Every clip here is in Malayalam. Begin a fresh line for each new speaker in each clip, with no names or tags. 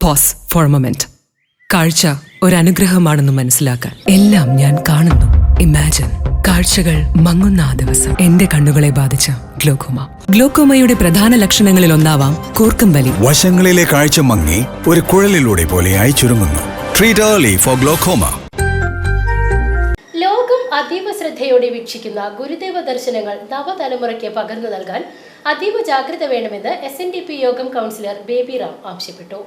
പോസ് ഫോർ മൊമെന്റ് കാഴ്ച അനുഗ്രഹമാണെന്ന് മനസ്സിലാക്കാൻ എല്ലാം ഞാൻ കാണുന്നു. ഇമാജിൻ കാഴ്ചകൾ മങ്ങുന്ന ആ ദിവസം. എന്റെ കണ്ണുകളെ ബാധിച്ച ഗ്ലോക്കോമ. ഗ്ലോക്കോമയുടെ പ്രധാന ലക്ഷണങ്ങളിൽ ഒന്നാവാം കൂർക്കം വലി
വശങ്ങളിലെ കാഴ്ച മങ്ങി ഒരു കുഴലിലൂടെ പോലെയായി ചുരുങ്ങുന്നു. ട്രീറ്റ് ഏർലി ഫോർ ഗ്ലോക്കോമ
ലോകം അതീവ ശ്രദ്ധയോടെ വീക്ഷിക്കുന്ന ഗുരുദേവ ദർശനങ്ങൾ നവതലമുറയ്ക്ക് പകർന്നു നൽകാൻ അതീവ ജാഗ്രത വേണമെന്ന് എസ് എൻ ഡി പി യോഗം കൗൺസിലർ ബേബി റാം ആവശ്യപ്പെട്ടു.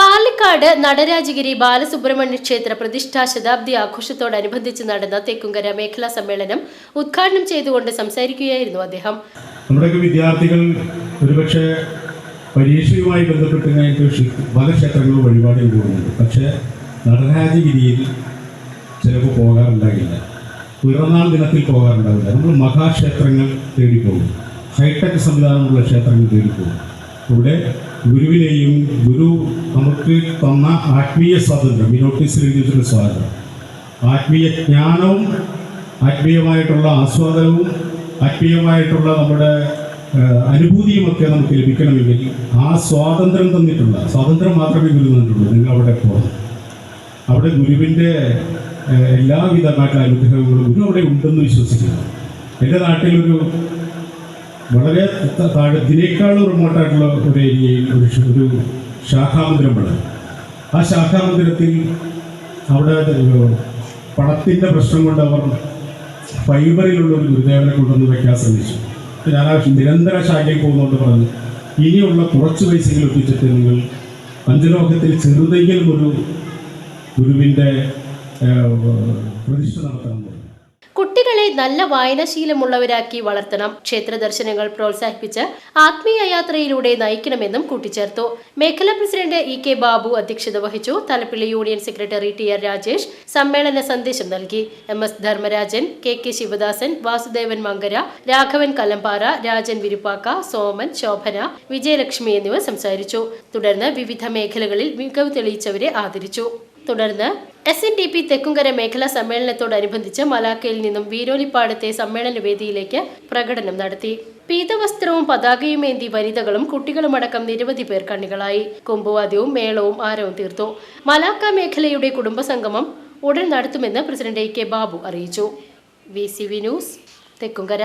പാലക്കാട് നടരാജഗിരി ബാലസുബ്രഹ്മണ്യ ക്ഷേത്ര പ്രതിഷ്ഠാ ശതാബ്ദി ആഘോഷത്തോടനുബന്ധിച്ച് നടന്ന തെക്കുങ്കര മേഖലാ സമ്മേളനം ഉദ്ഘാടനം ചെയ്തുകൊണ്ട് സംസാരിക്കുകയായിരുന്നു അദ്ദേഹം.
നമ്മുടെയൊക്കെ വിദ്യാർത്ഥികൾ ഒരുപക്ഷെ പരീക്ഷയുമായി ബന്ധപ്പെട്ട് പല ക്ഷേത്രങ്ങളും വഴിപാട് പോകുന്നുണ്ട്. പക്ഷേ നടരാജഗിരിയിൽ ചിലപ്പോൾ പോകാറുണ്ടാകില്ല. പിറന്നാൾ ദിനത്തിൽ പോകാറുണ്ടാവില്ല നമ്മൾ മഹാക്ഷേത്രങ്ങൾ തേടിപ്പോകും ഹൈടെക് സംവിധാനമുള്ള ക്ഷേത്രങ്ങൾ തേടി പോകും ഇവിടെ ഗുരുവിനെയും ഗുരു നമുക്ക് തന്ന ആത്മീയ സ്വാതന്ത്ര്യം ഈ നോട്ടീസിൽ സ്വാതന്ത്ര്യം. ആത്മീയ ജ്ഞാനവും ആത്മീയമായിട്ടുള്ള ആസ്വാദനവും ആത്മീയമായിട്ടുള്ള നമ്മുടെ അനുഭൂതിയുമൊക്കെ നമുക്ക് ലഭിക്കണമെങ്കിൽ ആ സ്വാതന്ത്ര്യം തന്നിട്ടുള്ള സ്വാതന്ത്ര്യം മാത്രമേ ഗുരു തന്നിട്ടുള്ളൂ നിങ്ങൾ അവിടെ പോകണം. അവിടെ ഗുരുവിന്റെ എല്ലാവിധമായിട്ടുള്ള അനുഗ്രഹങ്ങളും ഗുരു അവിടെ ഉണ്ടെന്ന് വിശ്വസിക്കുന്നു. എന്റെ നാട്ടിലൊരു വളരെ താഴെ ഇതിനേക്കാളും റിമോട്ടായിട്ടുള്ള ഒരു ഏരിയയിൽ ഒരു ഒരു ശാഖാമന്ദിരമാണ് ആ ശാഖാമന്ദിരത്തിൽ അവിടെ പണത്തിന്റെ പ്രശ്നം കൊണ്ട് അവർ ഫൈബറിലുള്ള ഒരു ഗുരുദേവനെ കൊണ്ടുവന്ന് വയ്ക്കാൻ ശ്രമിച്ചു ഞാൻ ആ നിരന്തര ശാഖയിൽ പോകുന്നതുകൊണ്ട് പറഞ്ഞു ഇനിയുള്ള കുറച്ച് പൈസകൾ ഒപ്പിച്ചിട്ട് നിങ്ങൾ പഞ്ചലോകത്തിൽ ചെറുതെങ്കിലും ഒരു ഗുരുവിന്റെ പ്രതിഷ്ഠ നടത്തണം.
കുട്ടികളെ നല്ല വായനാശീലമുള്ളവരാക്കി വളർത്തണം. ക്ഷേത്ര ദർശനങ്ങൾ പ്രോത്സാഹിപ്പിച്ച് ആത്മീയ യാത്രയിലൂടെ നയിക്കണമെന്നും കൂട്ടിച്ചേർത്തു. മേഖലാ പ്രസിഡന്റ് ഇ കെ ബാബു അധ്യക്ഷത വഹിച്ചു. Thalappilly union secretary T R Rajesh സമ്മേളന സന്ദേശം നൽകി. M S Dharmarajan K K Sivadasan Vasudevan Mankara Raghavan Kalambara Rajan Viruppakka Soman Shobhana Vijayalakshmi എന്നിവർ സംസാരിച്ചു. തുടർന്ന് വിവിധ മേഖലകളിൽ മികവ് തെളിയിച്ചവരെ ആദരിച്ചു. തുടർന്ന് S N D P Thekkumkara മേഖലാ സമ്മേളനത്തോടനുബന്ധിച്ച് മലാക്കയിൽ നിന്നും വീരോലിപ്പാടത്തെ സമ്മേളന വേദിയിലേക്ക് പ്രകടനം നടത്തി. പീതവസ്ത്രവും പതാകയുമേന്തി വനിതകളും കുട്ടികളുമടക്കം നിരവധി പേർ കണ്ണികളായി. കുംഭവാദ്യവും മേളവും ആരവും തീർത്തു. മലാക്ക മേഖലയുടെ കുടുംബസംഗമം ഉടൻ നടത്തുമെന്ന് പ്രസിഡന്റ് എ കെ ബാബു അറിയിച്ചു. V C V news Thekkumkara.